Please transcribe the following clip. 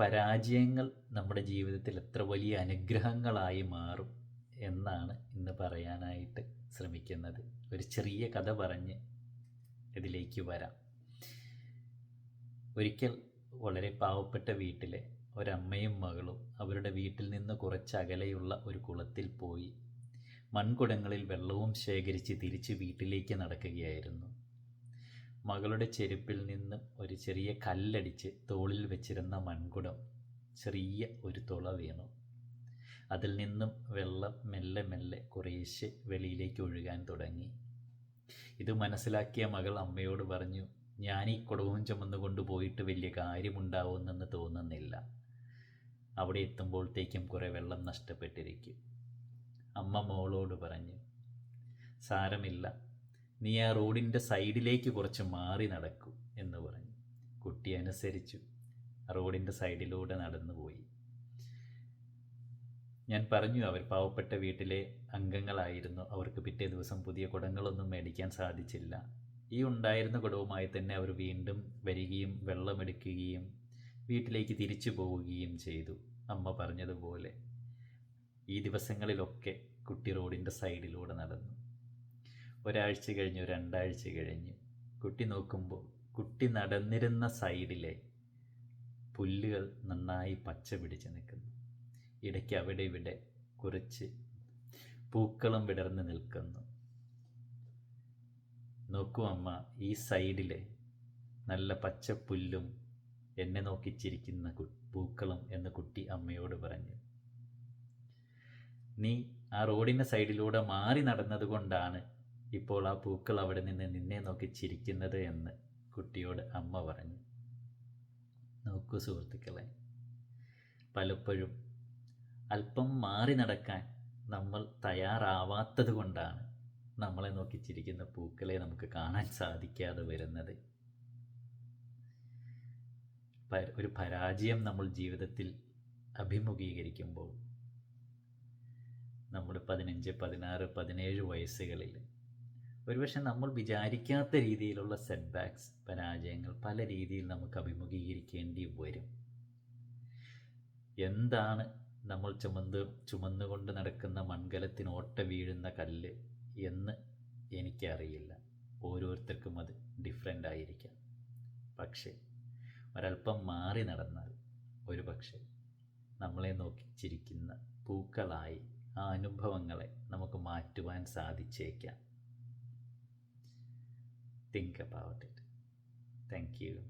പരാജയങ്ങൾ നമ്മുടെ ജീവിതത്തിൽ എത്ര വലിയ അനുഗ്രഹങ്ങളായി മാറും എന്നാണ് ഇന്ന് പറയാനായിട്ട് ശ്രമിക്കുന്നത്. ഒരു ചെറിയ കഥ പറഞ്ഞ് ഇതിലേക്ക് വരാം. ഒരിക്കൽ വളരെ പാവപ്പെട്ട വീട്ടിലെ ഒരമ്മയും മകളും അവരുടെ വീട്ടിൽ നിന്ന് കുറച്ച് അകലെയുള്ള ഒരു കുളത്തിൽ പോയി. മൺകുടങ്ങളിൽ വെള്ളവും ശേഖരിച്ച് തിരിച്ച് വീട്ടിലേക്ക് നടക്കുകയായിരുന്നു. മകളുടെ ചെരുപ്പിൽ നിന്ന് ഒരു ചെറിയ കല്ലടിച്ച് തോളിൽ വെച്ചിരുന്ന മൺകുടം ചെറിയ ഒരു തുള വീണു. അതിൽ നിന്നും വെള്ളം മെല്ലെ മെല്ലെ കുറേശ്ശെ വെളിയിലേക്ക് ഒഴുകാൻ തുടങ്ങി. ഇത് മനസ്സിലാക്കിയ മകൾ അമ്മയോട് പറഞ്ഞു ഞാൻ ഈ കുടവും ചുമന്നുകൊണ്ട് പോയിട്ട് വലിയ കാര്യമുണ്ടാവുമെന്ന് തോന്നുന്നില്ല. അവിടെ എത്തുമ്പോഴത്തേക്കും കുറേ വെള്ളം നഷ്ടപ്പെട്ടിരിക്കും. അമ്മ മോളോട് പറഞ്ഞു സാരമില്ല. നീ ആ റോഡിന്റെ സൈഡിലേക്ക് കുറച്ച് മാറി നടക്കൂ എന്ന് പറഞ്ഞു. കുട്ടി അനുസരിച്ചു. റോഡിന്റെ സൈഡിലൂടെ നടന്നു പോയി. ഞാൻ പറഞ്ഞു അവർ പാവപ്പെട്ട വീട്ടിലെ അംഗങ്ങളായിരുന്നു. അവർക്ക് പിറ്റേ ദിവസം പുതിയ കുടങ്ങളൊന്നും മേടിക്കാൻ സാധിച്ചില്ല. ഈ ഉണ്ടായിരുന്ന കുടവുമായി തന്നെ അവർ വീണ്ടും വരികയും വെള്ളമെടുക്കുകയും വീട്ടിലേക്ക് തിരിച്ചു പോവുകയും ചെയ്തു. അമ്മ പറഞ്ഞതുപോലെ ഈ ദിവസങ്ങളിലൊക്കെ കുട്ടി റോഡിന്റെ സൈഡിലൂടെ നടന്നു. ഒരാഴ്ച കഴിഞ്ഞു രണ്ടാഴ്ച കഴിഞ്ഞു. കുട്ടി നോക്കുമ്പോൾ കുട്ടി നടന്നിരുന്ന സൈഡിലെ പുല്ലുകൾ നന്നായി പച്ച പിടിച്ച് നിൽക്കുന്നു. ഇടയ്ക്ക് അവിടെ ഇവിടെ കുറച്ച് പൂക്കളും വിടർന്ന് നിൽക്കുന്നു. നോക്കൂ അമ്മ ഈ സൈഡിലെ നല്ല പച്ച പുല്ലും എന്നെ നോക്കിച്ചിരിക്കുന്ന പൂക്കളും എന്ന് കുട്ടി അമ്മയോട് പറഞ്ഞു. നീ ആ റോഡിന്റെ സൈഡിലൂടെ മാറി നടന്നതുകൊണ്ടാണ് ഇപ്പോൾ ആ പൂക്കൾ അവിടെ നിന്ന് നിന്നെ നോക്കി ചിരിക്കുന്നത് എന്ന് കുട്ടിയോട് അമ്മ പറഞ്ഞു. നോക്കൂ സുഹൃത്തുക്കളെ പലപ്പോഴും അല്പം മാറി നടക്കാൻ നമ്മൾ തയ്യാറാവാത്തത് കൊണ്ടാണ് നമ്മളെ നോക്കി ചിരിക്കുന്ന പൂക്കളെ നമുക്ക് കാണാൻ സാധിക്കാതെ വരുന്നത്. ഒരു പരാജയം നമ്മൾ ജീവിതത്തിൽ അഭിമുഖീകരിക്കുമ്പോൾ നമ്മുടെ പതിനഞ്ച് പതിനാറ് പതിനേഴ് വയസ്സുകളിൽ ഒരുപക്ഷെ നമ്മൾ വിചാരിക്കാത്ത രീതിയിലുള്ള സെറ്റ് ബാക്ക്സ് പരാജയങ്ങൾ പല രീതിയിൽ നമുക്ക് അഭിമുഖീകരിക്കേണ്ടി വരും. എന്താണ് നമ്മൾ ചുമന്ന് ചുമന്നുകൊണ്ട് നടക്കുന്ന മൺകലത്തിന് ഓട്ട വീഴുന്ന കല്ല് എന്ന് എനിക്കറിയില്ല. ഓരോരുത്തർക്കും അത് ഡിഫറെന്റ് ആയിരിക്കാം. പക്ഷേ ഒരല്പം മാറി നടന്നാൽ ഒരു പക്ഷേ നമ്മളെ നോക്കി ചിരിക്കുന്ന പൂക്കളായി ആ അനുഭവങ്ങളെ നമുക്ക് മാറ്റുവാൻ സാധിച്ചേക്കാം. Think about it. Thank you.